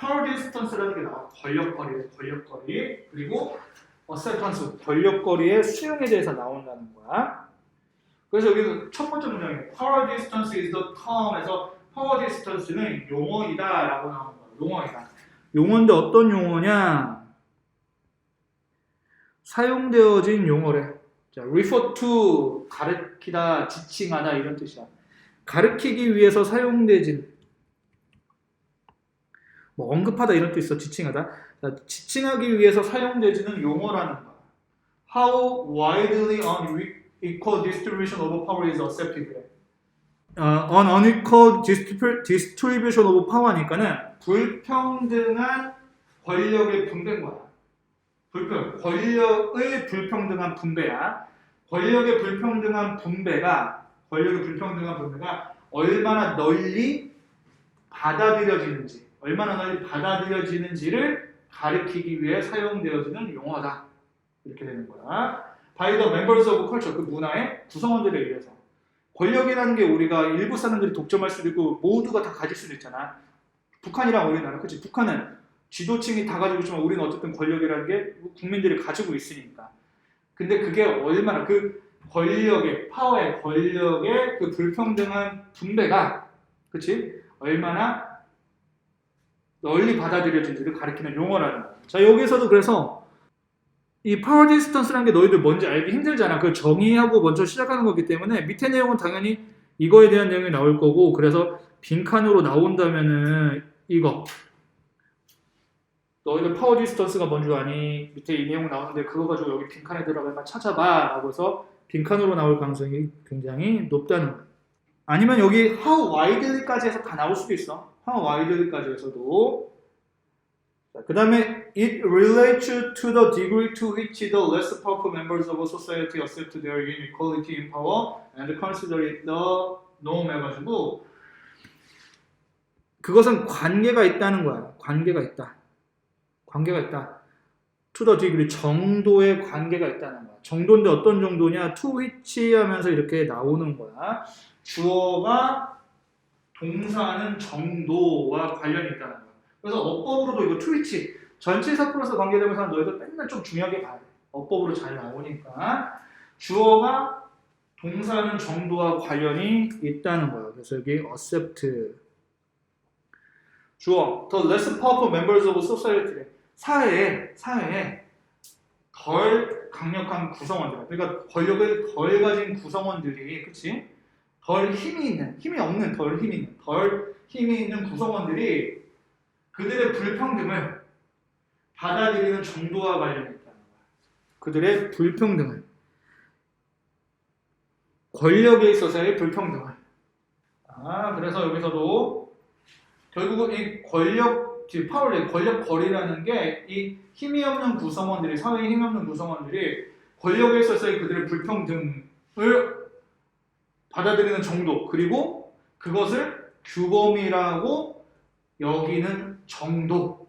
distance라는 게 나와. 권력거리, 권력거리. 그리고 acceptance, 권력거리의 수용에 대해서 나온다는 거야. 그래서 여기서 첫 번째 문장에 distance is the term에서 power distance는 용어이다 라고 나오는 거야. 용어이다. 용어인데 어떤 용어냐? 사용되어진 용어래. 자, refer to 가르키다, 지칭하다 이런 뜻이야. 가르키기 위해서 사용되진 뭐 언급하다 이런 뜻 있어. 지칭하다. 자, 지칭하기 위해서 사용되지는 용어라는 거야. How widely unequal distribution of power is accepted? 어, on unequal distrib- distribution of power니까는 불평등한 권력의 분배인 거야. 불평, 권력의 불평등한 분배야. 권력의 불평등한 분배가 권력의 불평등한 분배가 얼마나 널리 받아들여지는지, 얼마나 널리 받아들여지는지를 가리키기 위해 사용되어지는 용어다. 이렇게 되는 거야. By the members of culture, 그 문화의 구성원들에 의해서. 권력이라는 게 우리가 일부 사람들이 독점할 수도 있고 모두가 다 가질 수도 있잖아. 북한이랑 우리나라, 그치? 북한은 지도층이 다 가지고 있지만 우리는 어쨌든 권력이라는 게 국민들이 가지고 있으니까. 근데 그게 얼마나 그 권력의 파워의 권력의 그 불평등한 분배가 그치 얼마나 널리 받아들여진지를 가리키는 용어라는 거야. 자 여기서도 그래서 이 파워 디스턴스라는 게 너희들 뭔지 알기 힘들잖아. 그걸 정의하고 먼저 시작하는 거기 때문에 밑에 내용은 당연히 이거에 대한 내용이 나올 거고 그래서 빈칸으로 나온다면은 이거 너희들 파워 디스턴스가 뭔지 아니? 밑에 이 내용 나오는데 그거 가지고 여기 빈칸에 들어가면 찾아봐 라고 해서 빈칸으로 나올 가능성이 굉장히 높다는 거예요. 아니면 여기 how widely까지 해서 다 나올 수도 있어. how widely까지 해서도. 그 다음에 it relates to the degree to which the less powerful members of a society accept their inequality in power and consider it the norm 해가지고 그것은 관계가 있다는 거야. 관계가 있다. 관계가 있다. to the degree 정도의 관계가 있다는 거야. 정도인데 어떤 정도냐? to which 하면서 이렇게 나오는 거야. 주어가 동사는 정도와 관련이 있다는 거야. 그래서 어법으로도 이거 which 전치사 플러스 관계대명사는 너희들 맨날 좀 중요하게 봐야 돼. 어법으로 잘 나오니까 주어가 동사는 정도와 관련이 있다는 거야. 그래서 여기 accept 주어 the less powerful members of society 사회에 사회에 덜 강력한 구성원들 그러니까 권력을 덜 가진 구성원들이 그치 덜 힘이 있는 힘이 없는 덜 힘이 있는 덜 힘이 있는 구성원들이 그들의 불평등을 받아들이는 정도와 관련이 있다는 거야. 그들의 불평등을. 권력에 있어서의 불평등을. 아 그래서 여기서도 결국은 이 권력 지금 파워의 권력 거리라는 게 이 힘이 없는 구성원들이 사회에 힘이 없는 구성원들이 권력에 있어서의 그들의 불평등을 받아들이는 정도 그리고 그것을 규범이라고 여기는 정도.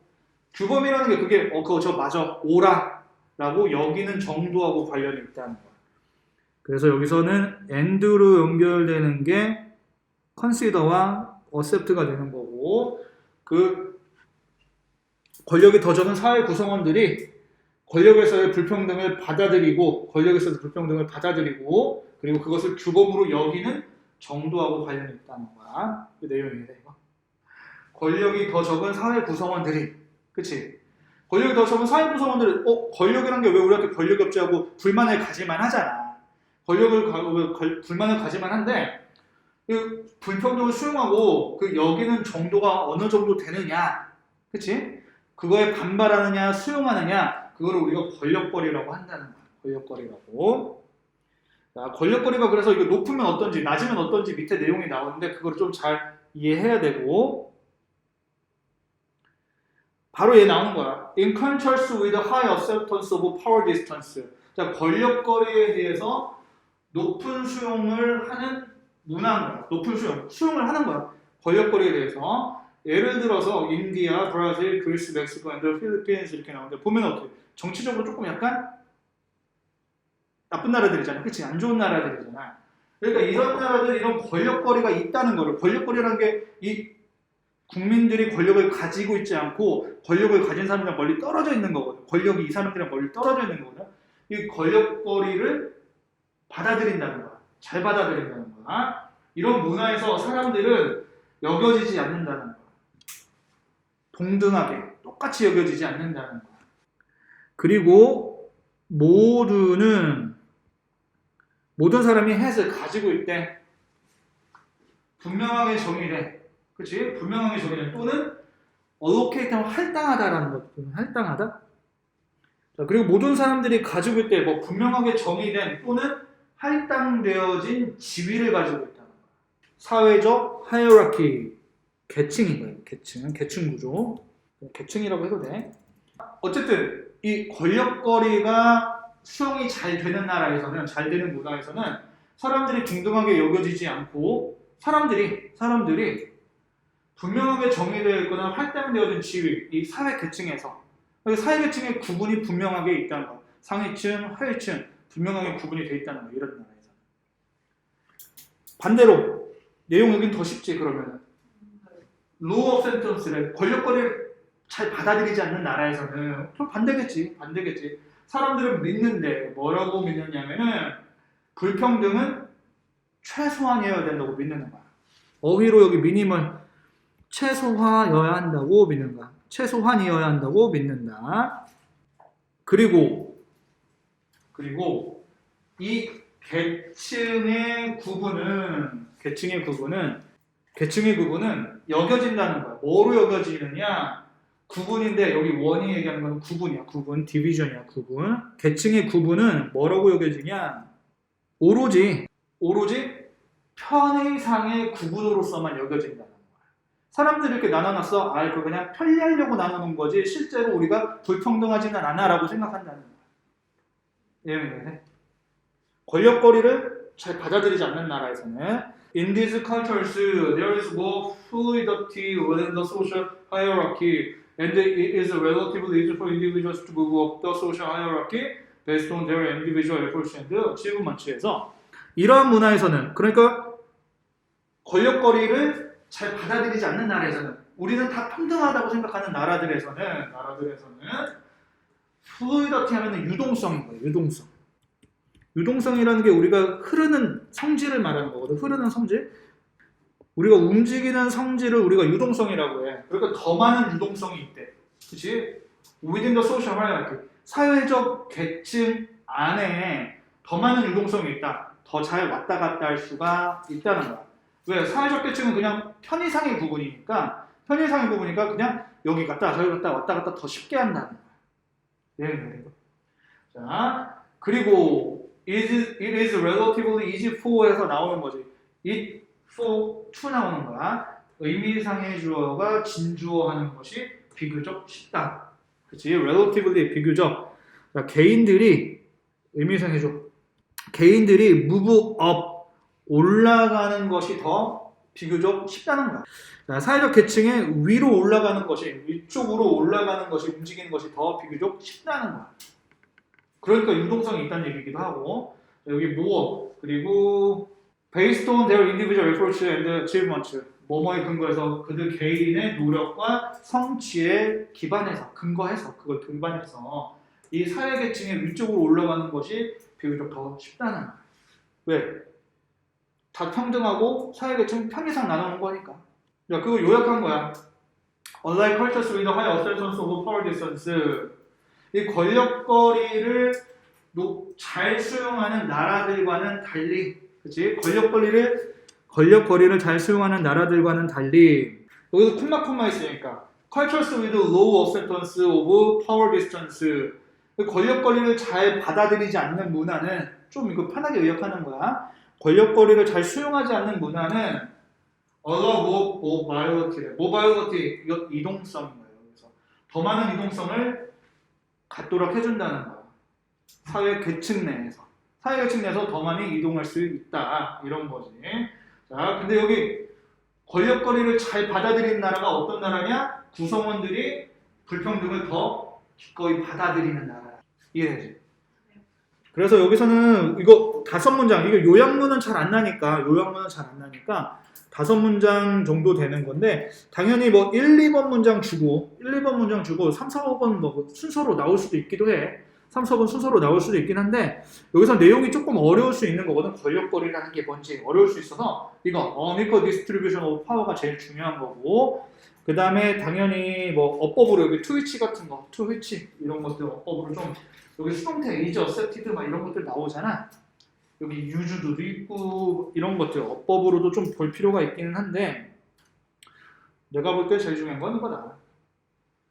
규범이라는 게 그게 어 그거 저 맞아. 오라 라고 여기는 정도하고 관련이 있다는 거야. 그래서 여기서는 and로 연결되는 게 consider와 accept가 되는 거고 그 권력이 더 적은 사회 구성원들이 권력에서의 불평등을 받아들이고 권력에서의 불평등을 받아들이고 그리고 그것을 규범으로 여기는 정도하고 관련이 있다는 거야. 그 내용이네 이거. 권력이 더 적은 사회 구성원들이 그치? 권력이 더 적은 사회 구성원들이 어 권력이란 게 왜 우리한테 권력이 없지 하고 불만을 가질만 하잖아. 권력을 가, 왜 걸- 불만을 가질만 한데 그 불평등을 수용하고 그 여기는 정도가 어느 정도 되느냐, 그치? 그거에 반발하느냐, 수용하느냐, 그거를 우리가 권력거리라고 한다는 거야. 권력거리라고. 자, 권력거리가 그래서 이거 높으면 어떤지, 낮으면 어떤지 밑에 내용이 나오는데 그걸 좀 잘 이해해야 되고. 바로 얘 나오는 거야. In contrast with high acceptance of power distance. 자, 권력거리에 대해서 높은 수용을 하는 문화인 거야. 높은 수용. 수용을 하는 거야. 권력거리에 대해서. 예를 들어서 인디아, 브라질, 그리스, 멕시코, 앤드 필리핀스 이렇게 나오는데 보면 어떻게 정치적으로 조금 약간 나쁜 나라들이잖아. 그치? 안 좋은 나라들이잖아. 그러니까 이런 나라들 이런 권력거리가 있다는 거를 권력거리라는 게 이 국민들이 권력을 가지고 있지 않고 권력을 가진 사람들이랑 멀리 떨어져 있는 거거든. 권력이 이 사람들이랑 멀리 떨어져 있는 거거든. 이 권력거리를 받아들인다는 거야. 잘 받아들인다는 거야. 이런 문화에서 사람들은 여겨지지 않는다는 거야. 동등하게 똑같이 여겨지지 않는다는 거야. 그리고 모두는 모든 사람이 햇을 가지고 있대. 분명하게 정의돼. 그치? 분명하게 정의돼. 또는 allocate하면 할당하다라는 것. 할당하다. 자, 그리고 모든 사람들이 가지고 있대. 뭐 분명하게 정의된 또는 할당되어진 지위를 가지고 거야. 사회적 하이어라키 계층인 거예요. 계층, 계층 구조. 계층이라고 해도 돼. 어쨌든 이 권력거리가 수용이 잘 되는 나라에서는 잘 되는 문화에서는 사람들이 동등하게 여겨지지 않고 사람들이 사람들이 분명하게 정의되어 있거나 할당되어진 지위 이 사회 계층에서 사회 계층의 구분이 분명하게 있다는 거 상위층 하위층 분명하게 구분이 되어 있다는 거 이런 나라에서 반대로 내용 여긴 더 쉽지 그러면 오브 센턴스를 권력거리를 잘 받아들이지 않는 나라에서는 좀 반대겠지 반대겠지 사람들은 믿는데 뭐라고 믿느냐면은 불평등은 최소한이어야 된다고 믿는 거야. 어휘로 여기 미니멀 최소화여야 한다고 믿는 거야. 최소한이어야 한다고 믿는다. 그리고 그리고 이 계층의 구분은 계층의 구분은 계층의 구분은 여겨진다는 거야. 뭐로 여겨지느냐? 구분인데 여기 원이 얘기하는 건 구분이야. 구분, 디비전이야. 구분. 계층의 구분은 뭐라고 여겨지냐? 오로지 오로지 편의상의 구분으로서만 여겨진다는 거야. 사람들이 이렇게 나눠놨어. 아, 이거 그냥 편리하려고 나누는 거지. 실제로 우리가 불평등하지는 않아라고 생각한다는 거야. 예, 권력거리를 잘 받아들이지 않는 나라에서는 In these cultures, there is more fluidity within the social hierarchy, and it is relatively easy for individuals to move up the social hierarchy based on their individual efforts and achievements.에서 이러한 문화에서는 그러니까 권력거리를 잘 받아들이지 않는 나라에서는 우리는 다 평등하다고 생각하는 나라들에서는 나라들에서는 플루이더티 하면은 유동성인 거예요. 유동성. 유동성이라는 게 우리가 흐르는 성질을 말하는 거거든. 흐르는 성질. 우리가 움직이는 성질을 우리가 유동성이라고 해. 그러니까 더 많은 유동성이 있대. 그치? within the social hierarchy. 사회적 계층 안에 더 많은 유동성이 있다. 더 잘 왔다 갔다 할 수가 있다는 거야. 왜? 사회적 계층은 그냥 편의상의 부분이니까 편의상의 부분이니까 그냥 여기 갔다 저기 갔다 왔다 갔다 더 쉽게 한다는 거야. 예, 네. 자, 그리고 is, it is relatively easy for에서 나오는 거지. it for to 나오는 거야. 의미상의 주어가 진주어 하는 것이 비교적 쉽다. 그치? relatively 비교적. 자, 개인들이 의미상의 주어. 개인들이 move up 올라가는 것이 더 비교적 쉽다는 거야. 자, 사회적 계층의 위로 올라가는 것이 위쪽으로 올라가는 것이 움직이는 것이 더 비교적 쉽다는 거야. 그러니까 유동성이 있다는 얘기기도 하고 자, 여기 more 그리고 based on their individual efforts and achievements 뭐뭐에 근거해서 그들 개인의 노력과 성취에 기반해서 근거해서 그걸 기반해서 이 사회 계층의 위쪽으로 올라가는 것이 비교적 더 쉽다는. 왜? 다 평등하고 사회계층 편의상 나누는 거니까. 야, 그거 요약한 거야. Unlike cultures with high assertions power distance, 이 권력거리를 노- 잘 수용하는 나라들과는 달리, 그치? 권력거리를 권력거리를 잘 수용하는 나라들과는 달리 여기서 콤마 콤마 있으니까 cultures with low acceptance of power distance 권력거리를 잘 받아들이지 않는 문화는 좀 이거 편하게 요약하는 거야. 권력거리를 잘 수용하지 않는 문화는 allow mobility, mobility 이거 이동성인 거예요. 그래서 더 많은 이동성을 갖도록 해준다는 거야. 사회 계층 내에서 사회 계층 내에서 더 많이 이동할 수 있다 이런 거지. 자, 근데 여기 권력거리를 잘 받아들이는 나라가 어떤 나라냐? 구성원들이 불평등을 더 기꺼이 받아들이는 나라. 이해되지? 그래서 여기서는 이거 다섯 문장, 이거 요약문은 잘 안 나니까, 요약문은 잘 안 나니까 다섯 문장 정도 되는 건데, 당연히 뭐 1, 2번 문장 주고, 1, 2번 문장 주고, 3, 4, 5번 뭐 순서로 나올 수도 있기도 해. 3, 4번 순서로 나올 수도 있긴 한데, 여기서 내용이 조금 어려울 수 있는 거거든. 권력거리라는 게 뭔지 어려울 수 있어서, 이거, unequal distribution of power가 제일 중요한 거고, 그 다음에 당연히 뭐 어법으로 여기 트위치 같은 거, 트위치 이런 것들 어법으로 좀 여기 수동태 이제 어셉티드 막 이런 것들 나오잖아. 여기 유주도 있고 이런 것들 어법으로도 좀 볼 필요가 있기는 한데 내가 볼 때 제일 중요한 건 이거다.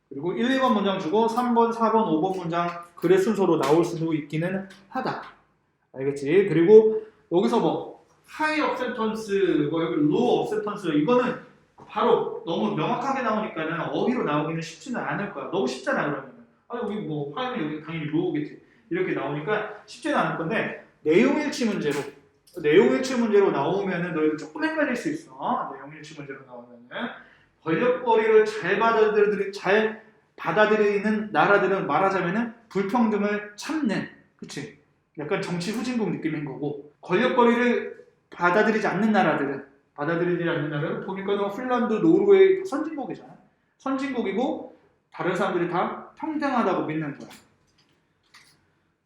그리고 1, 2번 문장 주고 3번, 4번, 5번 문장 글의 순서로 나올 수도 있기는 하다. 알겠지? 그리고 여기서 뭐 하이 업센턴스, 뭐 여기 로우 업센턴스 이거는 바로 너무 명확하게 나오니까는 어휘로 나오기는 쉽지는 않을 거야. 너무 쉽잖아 그러면. 아 여기 뭐 하이는 여기 당연히 로우겠지. 이렇게 나오니까 쉽지는 않을 건데 내용일치 문제로 내용일치 문제로 나오면은 너희들 조금 헷갈릴 수 있어. 내용일치 문제로 나오면은 권력거리를 잘 받아들이 잘 받아들이는 나라들은 말하자면은 불평등을 참는, 그치? 약간 정치 후진국 느낌인 거고 권력거리를 받아들이지 않는 나라들은 받아들이지 않는 나라는 보니까는 핀란드, 노르웨이 선진국이잖아. 선진국이고 다른 사람들이 다 평등하다고 믿는 거야.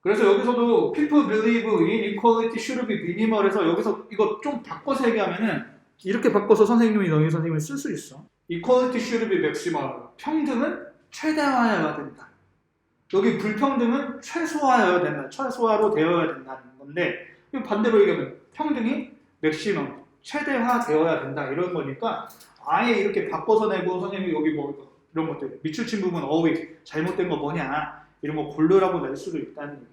그래서 여기서도 people believe in equality should be minimal에서 여기서 이거 좀 바꿔서 얘기하면은 이렇게 바꿔서 선생님이 너희 선생님을 쓸 수 있어. equality should be maximal. 평등은 최대화해야 된다. 여기 불평등은 최소화해야 된다. 최소화로 되어야 된다는 건데 반대로 얘기하면 평등이 맥시멈 최대화되어야 된다 이런 거니까 아예 이렇게 바꿔서 내고 선생님이 여기 뭐 이런 것들 밑줄친 부분 어휘 잘못된 거 뭐냐 이런 거 고르라고 낼 수도 있다는.